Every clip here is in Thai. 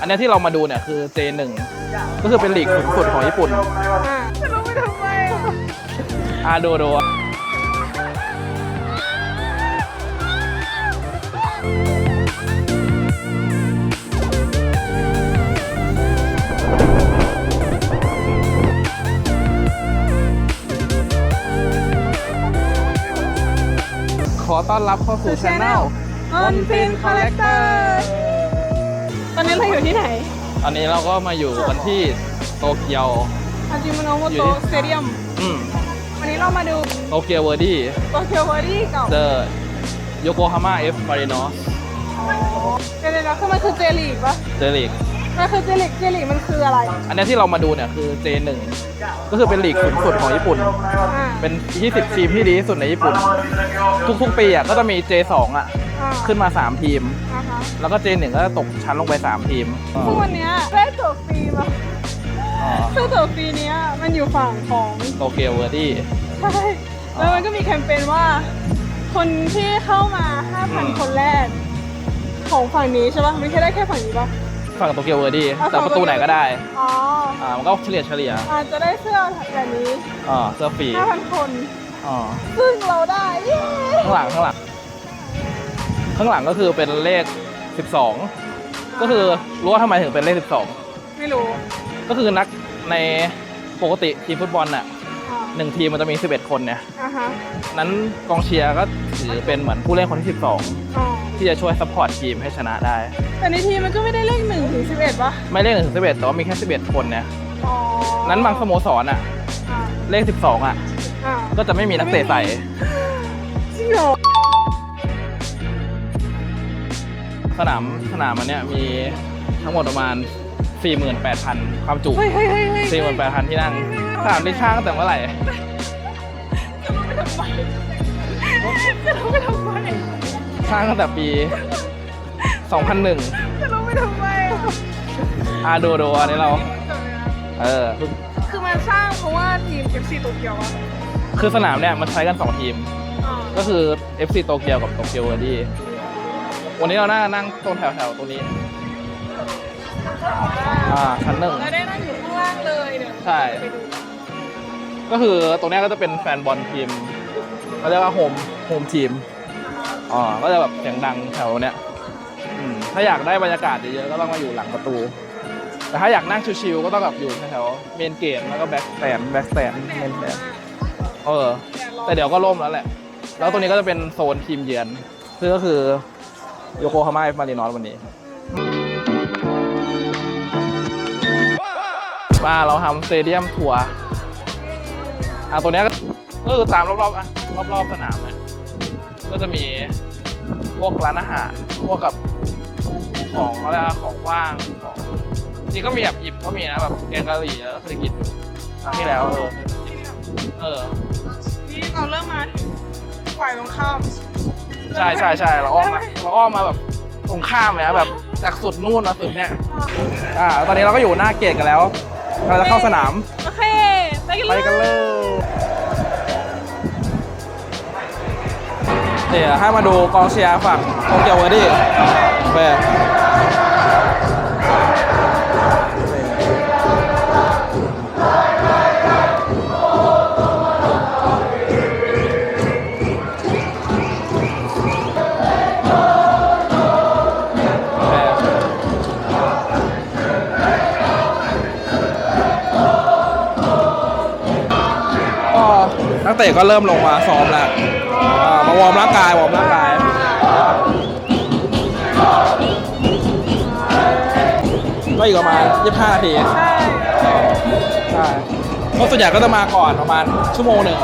อันเนี้ยที่เรามาดูเนี่ยคือ J1 ก็คือเป็นลีกสูงสุดของญี่ปุ่นอะจะรู้ไปทำไมอะอ่าดูดูขอต้อนรับเข้าสู่ช anel ออนฟินคอลเลกเตอร์ตอ นนี้เราอยู่ที่ไหนตอนนี้เราก็มาอยู่กันที่โตเกียว อาจิมโนโมอยู่โตที่สเตเดียม อืมวันนี้เรามาดูโตเกียวเวอร์ดี้ โตเกียวเวอร์ดี้กับเจอโยโกฮาม่าเอฟมารินอสเดี๋ยวๆๆคือมันคือเจลีกปะเจลีกมันคือเจลีกเจลีกมันคืออะไร อันเนี้ยที่เรามาดูเนี่ยคือ J1 ก็คือเป็นลีกสูงสุดของญี่ปุ่น อ่าเป็น 20 ทีมที่ดีที่สุดในญี่ปุ่น ทุกๆปีอะก็จะมี J2 อะ อ่าขึ้นมา 3 ทีม อ่าฮะแล้วก็ J1 ก็จะตกชั้นลงไป 3 ทีมคือวันเนี้ยได้ตั๋วฟรีปะอ๋อคือตั๋วฟรีเนี้ยมันอยู่ฝั่งของโตเกียวเวอร์ดี้ ใช่แล้วมันก็มีแคมเปญว่า คนที่เข้ามา5,000 คนแรก ของฝั่งนี้ใช่ปะมันแค่ได้แค่ฝั่งนี้ปะฝั่งโตเกียวเวอร์ดี้อะ แต่ประตูไหนก็ได้อ๋ออ่ามันก็เฉลี่ยเฉลี่ยอาจจะได้เสื้อแบบนี้อ๋อเสื้อฟรี5,000 คน อ๋อซึ่งเราได้เย้ข้างหลังข้างหลัง ข้างหลังก็คือเป็นเลข 12 ก็คือรู้ว่าทำไมถึงเป็นเลข ไม่รู้12 ก็คือนักในปกติทีมฟุตบอลน่ะอ่าหนึ่งทีมมันจะมี 11 คนเนี่ย อ่าฮะนั้นกองเชียร์ก็ถือเป็นเหมือนผู้เล่นคนที่ อ๋อ12 ที่จะช่วยซัพพอร์ตทีมให้ชนะได้ แต่ในทีมมันก็ไม่ได้เลข1ถึง11ปะไม่เลขหนึ่งถึง11แต่ว่ามีแค่11คนเนี่ยอ๋อนั้นบางสโมสรอะ อ่าเลข12อะ อ่าก็จะไม่มีนักเตะใส่จริงเหรอ สนามสนามมันเนี่ยมีทั้งหมดประมาณ 48,000 ความจุเฮ้ยเฮ้ยเฮ้ยเฮ้ย48,000 ที่นั่งสนามที่ช่างตั้งแต่เมื่อไหร่จะรู้ไปทำไมจะรู้ไปทำไมสร้างตั้งแต่ปี 2001 จะรู้ไปทำไมอ่าดูดูอันนี้เรา เออ คือมันสร้างเพราะว่าทีม FC โตเกียวอะคือสนามเนี่ยมันใช้กัน 2 ทีมอ่าก็คือ FC โตเกียวกับโตเกียวเวอร์ดี้ วันนี้เรานั่งนั่งตรงแถวแถวๆตรงนี้ อ่าชั้นหนึ่ง แล้วได้นั่งอยู่ข้างล่างเลยเดี๋ยวใช่ ไปดูก็คือตรงเนี้ยก็จะเป็นแฟนบอลทีมเขาเรียกว่าโฮมโฮมทีมอ๋อก็จะแบบเสียงดังแถวเนี้ยอืมถ้าอยากได้บรรยากาศเยอะๆก็ต้องมาอยู่หลังประตู แต่ถ้าอยากนั่งชิวๆก็ต้องแบบอยู่แถวๆเมนเกตแล้วก็แบ็กสแตนแบ็กสแตนเมนสแตนเออ แต่เดี๋ยวก็ล่มแล้วแหละ แล้วตรงนี้ก็จะเป็นโซนทีมเยือนซึ่งก็คือ โยโกฮาม่ามารินอสวันนี้มาเราทำสเตเดียมทัวร์อะตัวเนี้ยก็คือตามรอบๆอะรอบๆสนามเนี่ยก็จะมีพวกร้านอาหารพวกกับของอะไรของว่างของจริงก็มีแบบหยิบก็มีนะแบบแกงกะหรี่แล้วก็เคยกินครั้งที่แล้วเออเออ นี่เราเริ่มมาถึงฝ่ายตรงข้าม ใช่ใช่ใช่เราอ้อมมาเราอ้อมมาแบบตรงข้ามเลยนะแบบจากสุดนู่นมาสุดเนี่ยอ่าตอนนี้เราก็อยู่หน้าเกตกันแล้วเราจะเข้าสนามโอเคไปกันไปเลยกันเลยเดี๋ยวให้มาดูกองเชียร์ฝั่งโตเกียวเวอร์ดี้ไป เตะก็เริ่มลงมาซ้อมแล้วมาวอร์มร่างกายวอร์มร่างกายก็อีกประมาณ25นาทีใช่ใช่เพราะส่วนใหญ่ก็จะมาก่อนประมาณชั่วโมงหนึ่ง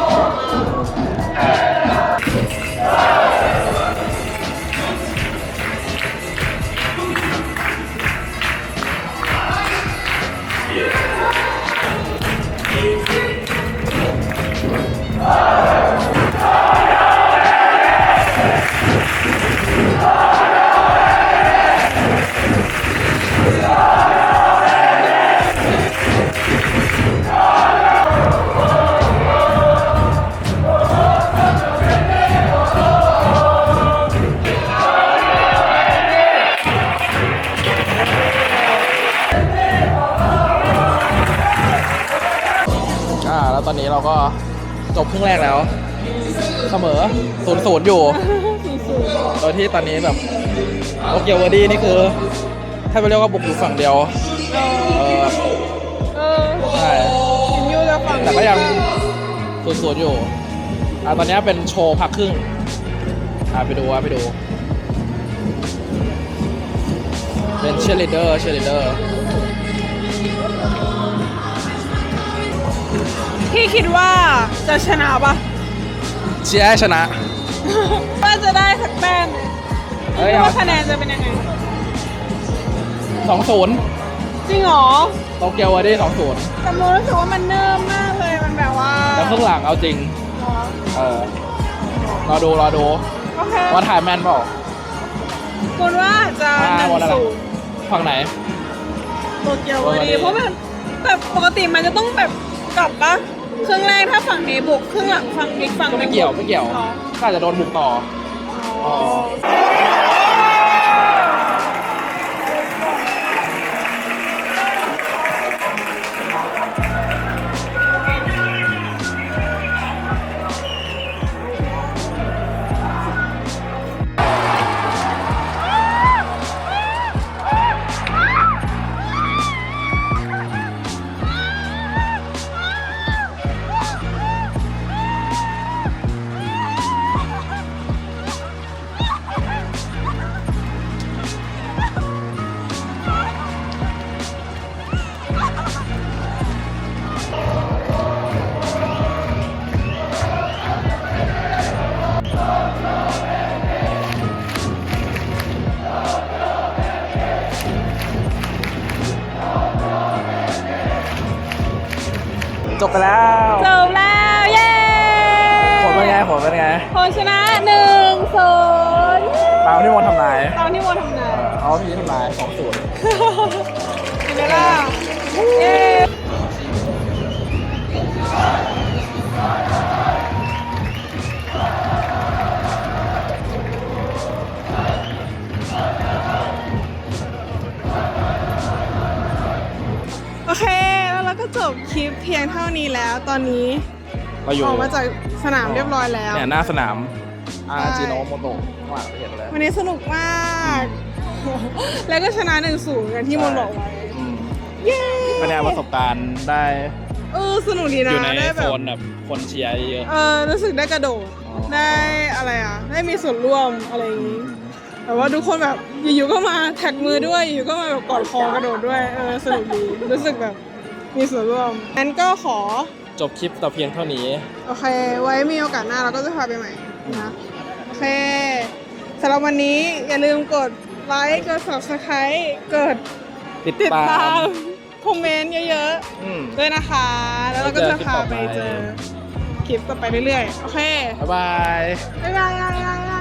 อนนี้เราก็จบครึ่งแรกแล้ว เสมอศูนย์ศูนย์อยู่สูงโดยที่ตอนนี้แบบโตเกียวเวอร์ดี้นี่คือ ถ้าไปเรียกว่าบุกอยู่ฝั่งเดียวๆเอเอออเออใช่เห็นอยู่จะฝั่งแต่ก็ยังศูนย์ศูนย์อยู่อะตอนนี้เป็นโชว์พักครึ่งอะไปดูอะไปดู เป็นเชียร์ลีดเดอร์เชียร์ลีดเดอร์พี่ คิดว่าจะชนะปะเชียร์ให้ชนะ ว่าจะได้สักแต้มไหมเอ้ย คิดเอาว่าคะแนนจะเป็นยังไง สองศูนย์จริงเหรอโตเกียวเวอร์ดี้สองศูนย์แต่โมรู้สึกว่ามันเนิ่มมากเลยมันแบบว่าแล้วครึ่งหลังเอาจริง อ๋อเออ รอดู รอดู โอเคว่าถ่ายแมนเปล่าคุณว่าจะอ่าหนึ่งหมดแล้วนะศูนย์ฝั่งไหน โตเกียวเวอร์ดีเวอร์ดีเพราะมันแบบปกติมันจะต้องแบบกลับปะ ครึ่งแรกถ้าฝั่งนี้บุกครึ่งหลังฝั่งอีกฝั่งก็ไม่เกี่ยวไม่เกี่ยวอ๋อก็อาจจะโดนบุกต่อ อ๋อ บไปแล้วจบแล้ว เย้ผลเป็นไงผลเป็นไงคนชนะหนึ่งศูนย์ตามที่โมทำนายตามที่โมทำนาย เออเอาพี่ทำนายสองศูนย์เห็นไหมล่ะเย้ คลิปเพียงเท่านี้แล้ว ตอนนี้เราอยู่ออกมาจากสนามเรียบร้อยแล้ว เนี่ยหน้าสนามอาใช่จิโนโมโตะข้างหลังเห็นเลยวันนี้สนุกมาก แล้วก็ชนะหนึ่งศูนย์กันที่มนต์บอกไว้อืมเย้คะแนนประสบการณ์ได้เออสนุกดีอนะยู่ในได้โซแบบนแบบคนเชียร์เยอะเออรู้สึกได้กระโดดอ๋อได้อะไรอะ ได้มีส่วนร่วมอะไรอย่างนี้ แต่ว่าทุกคนแบบอยู่ๆก็มาแท็กมือด้วยอยู่ๆก็มาแบบกอดคอกระโดดด้วยเออสนุกดีรู้สึกแบบ มีส่วนร่วมงั้นก็ขอ จบคลิปแต่เพียงเท่านี้ โอเค ไว้มีโอกาสหน้าเราก็จะพาไปใหม่นะโอเคสำหรับวันนี้อย่าลืมกดไลค์กด subscribe กดติดติดตาตามมคอมเมนต์เยอะอืม ๆด้วยนะคะ แล้วเราก็จะพาไปเจอคลิปต่อไปเรื่อยๆ โอเค บ๊ายบาย บ๊ายบาย